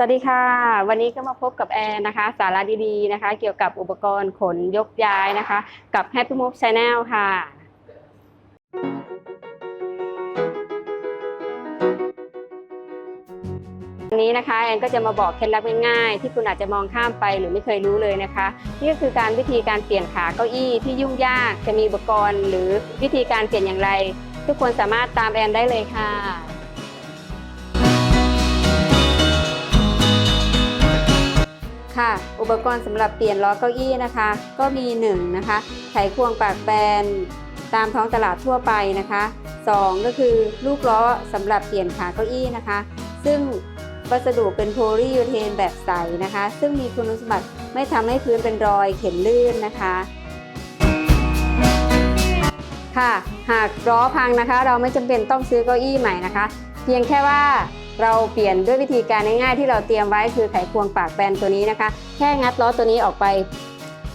สวัสดีค่ะ วันนี้ก็มาพบกับแอนนะคะ สาระดีๆนะคะ เกี่ยวกับอุปกรณ์ขนยกย้ายนะคะ กับ Happy Move Channel ค่ะ วันนี้นะคะแอนก็จะมาบอกเคล็ดลับง่ายๆที่คุณอาจจะมองข้ามไปหรือไม่เคยรู้เลยนะคะ นี่ก็คือการวิธีการเปลี่ยนขาเก้าอี้ที่ยุ่งยากจะมีอุปกรณ์ หรือวิธีการเปลี่ยนอย่างไร ทุกคนสามารถตามแอนได้เลยค่ะ ค่ะ อุปกรณ์สำหรับเปลี่ยนล้อเก้าอี้นะคะ ก็มี 1 นะคะไขควงปากแบนตามท้องตลาดทั่วไปนะคะ 2 ก็คือลูกล้อสำหรับเปลี่ยนขาเก้าอี้นะคะ ซึ่งวัสดุเป็นโพลียูเทนแบบใสนะคะ ซึ่งมีคุณสมบัติไม่ทำให้พื้นเป็นรอยเข็นลื่นนะคะ ค่ะ หากล้อพังนะคะ เราไม่จำเป็นต้องซื้อเก้าอี้ใหม่นะคะ เพียงแค่ว่า เราเปลี่ยนด้วยวิธีการง่ายๆที่เราเตรียมไว้คือไขควงปากแบนตัวนี้นะคะ แค่งัดล้อตัวนี้ออกไป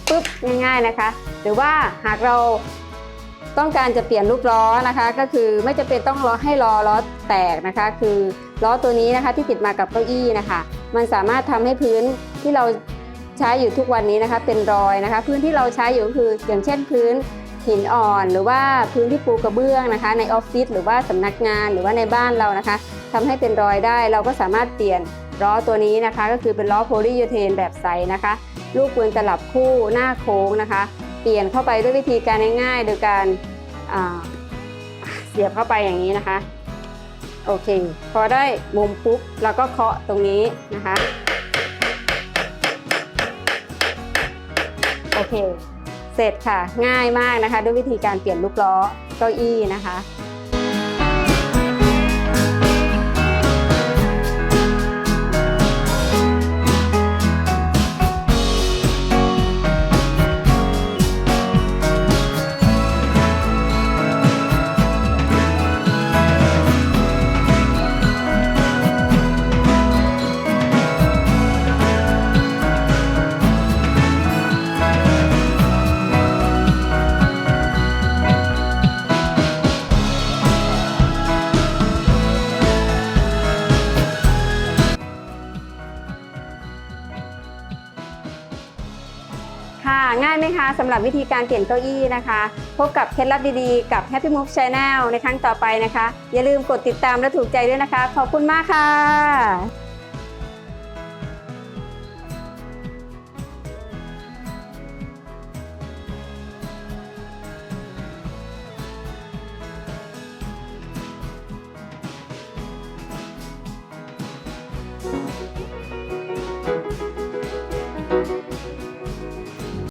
ปุ๊บง่าย ๆนะคะ หรือว่าหากเราต้องการจะเปลี่ยนลูกล้อนะคะ ก็คือไม่จำเป็นต้องล้อให้ล้อล้อแตกนะคะ คือล้อตัวนี้นะคะที่ติดมากับเก้าอี้นะคะ มันสามารถทำให้พื้นที่เราใช้อยู่ทุกวันนี้นะคะ เป็นรอยนะคะ พื้นที่เราใช้อยู่คืออย่างเช่นพื้นหินอ่อน หรือว่าพื้นที่ปูกระเบื้องนะคะ ในออฟฟิศหรือว่าสำนักงานหรือว่าในบ้านเรานะคะ ทำให้เป็นรอยได้เราก็สามารถเปลี่ยนล้อตัวนี้นะคะ ก็คือเป็นล้อโพลียูเทนแบบใสนะคะ ลูกปืนตลับคู่หน้าโค้งนะคะ เปลี่ยนเข้าไปด้วยวิธีการง่ายๆ โดยการเสียบเข้าไปอย่างนี้นะคะโอเค พอได้มุมปุ๊บเราก็เคาะตรงนี้นะคะโอเค เสร็จค่ะง่ายมากนะคะ ด้วยวิธีการเปลี่ยนลูกล้อเก้าอี้นะคะ ค่ะ ง่ายไหมคะสำหรับวิธีการเปลี่ยนเก้าอี้นะคะ พบกับเคล็ดลับดีๆ กับ Happy Move Channel ในครั้งต่อไปนะคะ อย่าลืมกดติดตามและถูกใจด้วยนะคะ ขอบคุณมากค่ะ